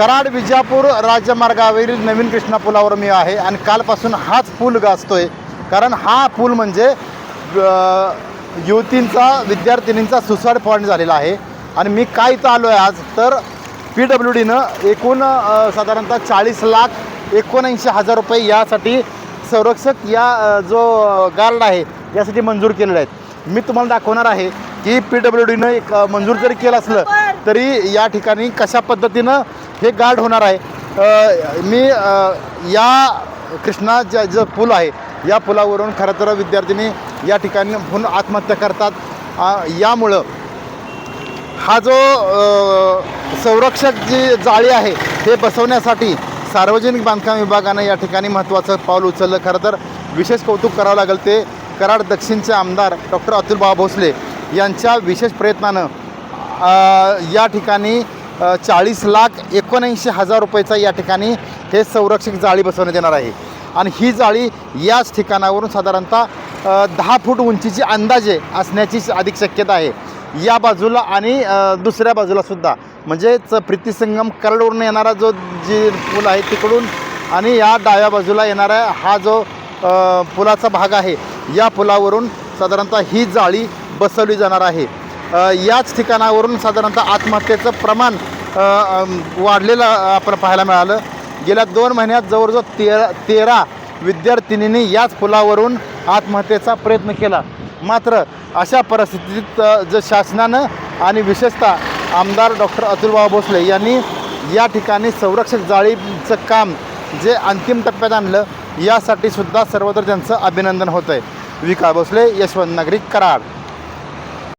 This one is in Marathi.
कराड विजापूर राज्यमार्गावरील नवीन कृष्णा पुलावर मी आहे आणि कालपासून हाच पूल गाजतोय. कारण हा पूल म्हणजे युवतींचा विद्यार्थिनींचा सुसाईड पॉईंट झालेला आहे. आणि मी काय इथं आलो आहे आज तर पी डब्ल्यू डीनं एकूण साधारणतः चाळीस लाख एकोणऐंशी हजार रुपये यासाठी संरक्षक या जो गार्ड आहे यासाठी मंजूर केलेले आहेत. मी तुम्हाला दाखवणार आहे की पी डब्ल्यू डीनं एक मंजूर जरी केलं असलं तरी या ठिकाणी कशा पद्धतीनं हे गार्ड होणार आहे. मी या कृष्णा ज्या जो पूल आहे या पुलावरून खरं तर विद्यार्थिनी या ठिकाणी होऊन आत्महत्या करतात. यामुळं हा जो संरक्षक जी जाळी आहे हे बसवण्यासाठी सार्वजनिक बांधकाम विभागानं या ठिकाणी महत्त्वाचं पाऊल उचललं. खरं तर विशेष कौतुक करावं लागेल ते कराड दक्षिणचे आमदार डॉक्टर अतुल बाबा भोसले यांच्या विशेष प्रयत्नानं या ठिकाणी चाळीस लाख एकोणऐंशी हजार रुपयेचा या ठिकाणी हे संरक्षक जाळी बसवण्यात येणार आहे. आणि ही जाळी याच ठिकाणावरून साधारणतः दहा फूट उंचीची अंदाजे असण्याची अधिक शक्यता आहे. या बाजूला आणि दुसऱ्या बाजूला सुद्धा म्हणजेच प्रीतीसंगम करडवरून येणारा जो जी पूल आहे तिकडून आणि या डाव्या बाजूला येणारा हा जो पुलाचा भाग आहे या पुलावरून साधारणतः ही जाळी बसवली जाणार आहे. याच ठिकाणावरून साधारणतः आत्महत्येचं प्रमाण वाढलेलं आपण पाहायला मिळालं. गेल्या दोन महिन्यात जवळजवळ तेरा तेरा विद्यार्थिनींनी याच पुलावरून आत्महत्येचा प्रयत्न केला. मात्र अशा परिस्थितीत जे जर शासनानं आणि विशेषतः आमदार डॉक्टर अतुलबाबा भोसले यांनी या ठिकाणी संरक्षक जाळीचं काम जे अंतिम टप्प्यात आणलं यासाठी सुद्धा सर्वत्र त्यांचं अभिनंदन होतं आहे विका भोसले यशवंत नागरिक कराड.